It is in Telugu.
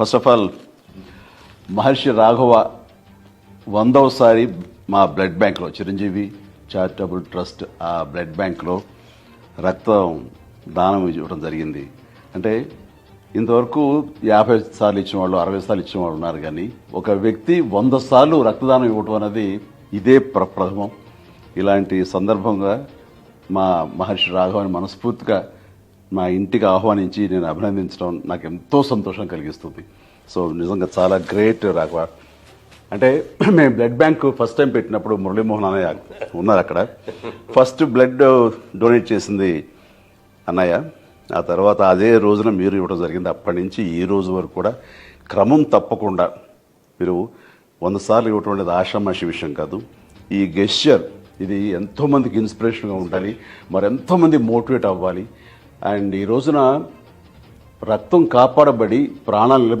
First of all Maharshi Raghava వందవసారి మా బ్లడ్ బ్యాంక్లో చిరంజీవి చారిటబుల్ ట్రస్ట్ ఆ బ్లడ్ బ్యాంక్లో రక్తం దానం ఇవ్వడం జరిగింది. అంటే ఇంతవరకు యాభై సార్లు ఇచ్చిన వాళ్ళు అరవై సార్లు ఇచ్చిన వాళ్ళు ఉన్నారు కానీ ఒక వ్యక్తి వంద సార్లు రక్తదానం ఇవ్వటం అనేది ఇదే ప్ర- ప్రథమం. ఇలాంటి సందర్భంగా మా మహర్షి రాఘవని మనస్ఫూర్తిగా మా ఇంటికి ఆహ్వానించి నేను అభినందించడం నాకు ఎంతో సంతోషం కలిగిస్తుంది. సో నిజంగా చాలా గ్రేట్ రాఘవ. అంటే మేము బ్లడ్ బ్యాంక్ ఫస్ట్ టైం పెట్టినప్పుడు మురళీమోహన్ అన్నయ్య ఉన్నారు అక్కడ. ఫస్ట్ బ్లడ్ డొనేట్ చేసింది అన్నయ్య. ఆ తర్వాత అదే రోజున మీరు ఇవ్వడం జరిగింది. అప్పటి నుంచి ఈ రోజు వరకు కూడా క్రమం తప్పకుండా మీరు వంద సార్లు ఇవ్వటం అనేది ఆషామాషి విషయం కాదు. ఈ గెస్చర్ ఇది ఎంతోమందికి ఇన్స్పిరేషన్గా ఉండాలి. మరి ఎంతోమంది మోటివేట్ అవ్వాలి. అండ్ ఈ రోజున రక్తం కాపాడబడి ప్రాణాలు